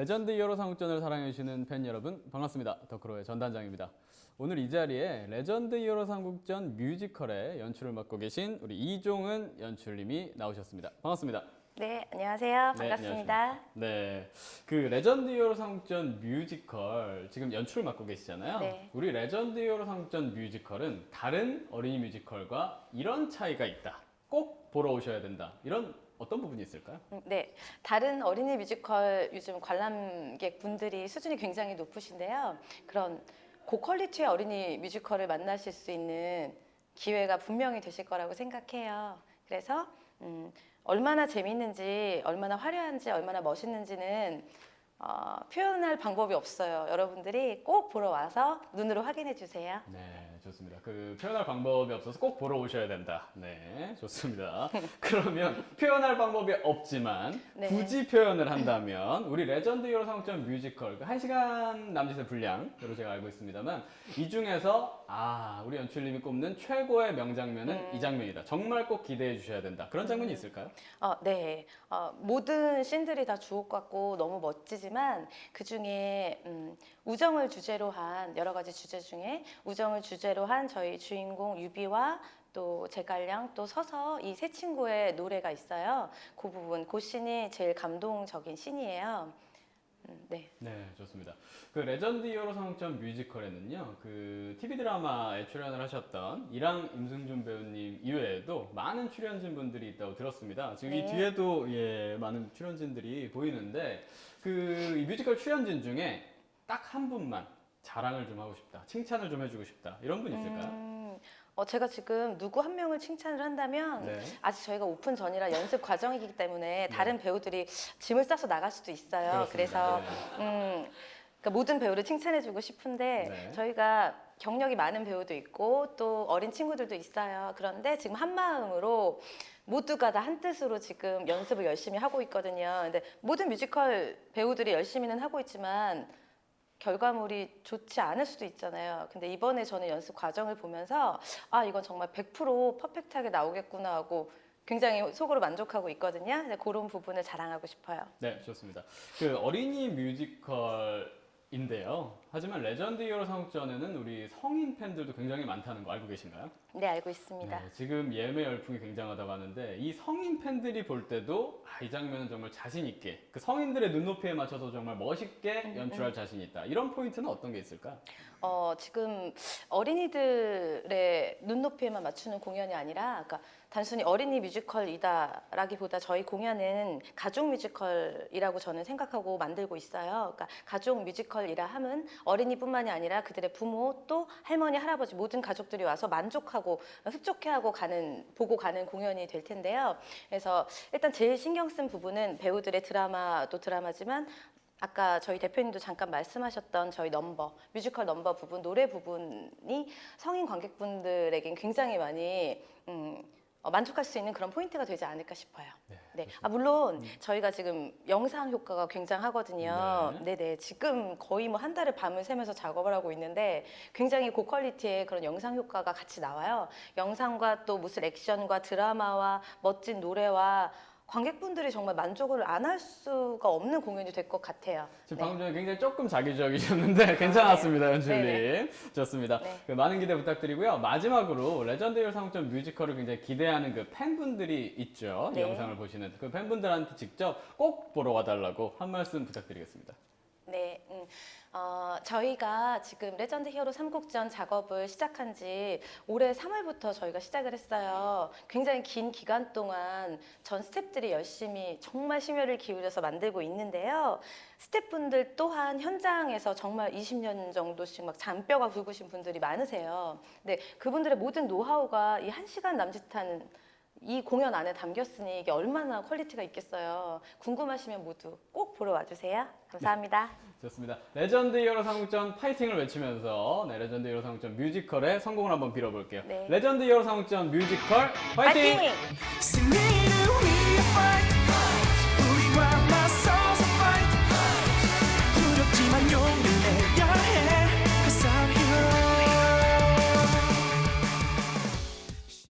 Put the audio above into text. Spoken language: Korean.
레전드 히어로 상욱전을 사랑해주시는 팬 여러분 반갑습니다. 더크로의 전단장입니다. 오늘 이 자리에 레전드 히어로 상국전 뮤지컬의 연출을 맡고 계신 우리 이종은 연출님이 나오셨습니다. 반갑습니다. 네, 안녕하세요. 네, 반갑습니다. 안녕하십니까. 네, 그 레전드 히어로 상국전 뮤지컬 지금 연출을 맡고 계시잖아요. 네. 우리 레전드 히어로 상국전 뮤지컬은 다른 어린이 뮤지컬과 이런 차이가 있다. 꼭 보러 오셔야 된다. 이런 어떤 부분이 있을까요? 음, 네, 다른 어린이 뮤지컬 요즘 관람객 분들이 수준이 굉장히 높으신데요. 그런 고퀄리티의 어린이 뮤지컬을 만나실 수 있는 기회가 분명히 되실 거라고 생각해요. 그래서 음, 얼마나 재밌는지, 얼마나 화려한지, 얼마나 멋있는지는 어, 표현할 방법이 없어요. 여러분들이 꼭 보러 와서 눈으로 확인해 주세요. 네, 좋습니다. 그 표현할 방법이 없어서 꼭 보러 오셔야 된다. 네, 좋습니다. 그러면 표현할 방법이 없지만 네. 굳이 표현을 한다면 우리 레전드 히어로 상업전 뮤지컬 그 1시간 남짓의 분량으로 제가 알고 있습니다만 이 중에서 아, 우리 연출님이 꼽는 최고의 명장면은 음. 이 장면이다. 정말 꼭 기대해 주셔야 된다. 그런 장면이 있을까요? 어, 네. 어, 모든 씬들이 다 주옥 같고 너무 멋지지만 그 중에 음, 우정을 주제로 한 여러 가지 주제 중에 우정을 주제로 한 저희 주인공 유비와 또 제갈량 또 서서 이 세 친구의 노래가 있어요. 그 부분, 그 씬이 제일 감동적인 씬이에요. 음, 네. 네, 좋습니다. 그 레전드 히어로 상업전 뮤지컬에는요, 그 TV 드라마에 출연을 하셨던 이랑 임승준 배우님 이외에도 많은 출연진 분들이 있다고 들었습니다. 지금 이 네. 뒤에도 예, 많은 출연진들이 보이는데 그이 뮤지컬 출연진 중에 딱 한 분만 자랑을 좀 하고 싶다, 칭찬을 좀 해주고 싶다 이런 분 있을까요? 음, 어, 제가 지금 누구 한 명을 칭찬을 한다면 네. 아직 저희가 오픈 전이라 연습 과정이기 때문에 다른 배우들이 짐을 싸서 나갈 수도 있어요. 그렇습니다. 그래서 네. 음, 그러니까 모든 배우를 칭찬해주고 싶은데 네. 저희가 경력이 많은 배우도 있고 또 어린 친구들도 있어요. 그런데 지금 한 마음으로 모두가 다 한 뜻으로 지금 연습을 열심히 하고 있거든요. 근데 모든 뮤지컬 배우들이 열심히는 하고 있지만 결과물이 좋지 않을 수도 있잖아요. 근데 이번에 저는 연습 과정을 보면서 아 이건 정말 100% 퍼펙트하게 나오겠구나 하고 굉장히 속으로 만족하고 있거든요. 그런 부분을 자랑하고 싶어요. 네, 좋습니다. 그 어린이 뮤지컬인데요. 하지만 레전드 히어로 상업전에는 우리 성인 팬들도 굉장히 많다는 거 알고 계신가요? 네 알고 있습니다. 네, 지금 예매 열풍이 굉장하다고 하는데 이 성인 팬들이 볼 때도 아, 이 장면은 정말 자신 있게 그 성인들의 눈높이에 맞춰서 정말 멋있게 연출할 자신이 있다. 이런 포인트는 어떤 게 있을까? 어, 지금 어린이들의 눈높이에만 맞추는 공연이 아니라 그러니까 단순히 어린이 뮤지컬이다라기보다 저희 공연은 가족 뮤지컬이라고 저는 생각하고 만들고 있어요. 그러니까 가족 뮤지컬이라 함은 어린이뿐만이 아니라 그들의 부모 또 할머니 할아버지 모든 가족들이 와서 만족하고 흡족해하고 가는 보고 가는 공연이 될 텐데요. 그래서 일단 제일 신경 쓴 부분은 배우들의 드라마도 드라마지만 아까 저희 대표님도 잠깐 말씀하셨던 저희 넘버, 뮤지컬 넘버 부분, 노래 부분이 성인 관객분들에겐 굉장히 많이 음, 어, 만족할 수 있는 그런 포인트가 되지 않을까 싶어요. 네, 네. 아, 물론 저희가 지금 영상 효과가 굉장하거든요. 네. 네, 네. 지금 거의 뭐 한 달을 밤을 새면서 작업을 하고 있는데 굉장히 고퀄리티의 그런 영상 효과가 같이 나와요. 영상과 또 무슨 액션과 드라마와 멋진 노래와 관객분들이 정말 만족을 안 할 수가 없는 공연이 될 것 같아요. 지금 네. 방금 전에 굉장히 조금 자기적이셨는데 괜찮았습니다, 연출님. 네네. 좋습니다. 네. 그 많은 기대 부탁드리고요. 마지막으로 레전드 히어로 상업전 뮤지컬을 굉장히 기대하는 그 팬분들이 있죠. 이 네. 영상을 보시는 그 팬분들한테 직접 꼭 보러 와달라고 한 말씀 부탁드리겠습니다. 네, 음, 어, 저희가 지금 레전드 히어로 삼국전 작업을 시작한 지 올해 3월부터 저희가 시작을 했어요. 굉장히 긴 기간 동안 전 스태프들이 열심히 정말 심혈을 기울여서 만들고 있는데요. 스태프분들 또한 현장에서 정말 20년 정도씩 막 잔뼈가 굵으신 분들이 많으세요. 근데 그분들의 모든 노하우가 이한 시간 남짓한 이 공연 안에 담겼으니 이게 얼마나 퀄리티가 있겠어요. 궁금하시면 모두 꼭 보러 와주세요. 감사합니다. 좋습니다. 레전드 히어로 상국전 파이팅을 외치면서 네, 레전드 히어로 상국전 뮤지컬의 성공을 한번 빌어볼게요. 네. 레전드 히어로 상국전 뮤지컬 파이팅! 파이팅! 승리를 위해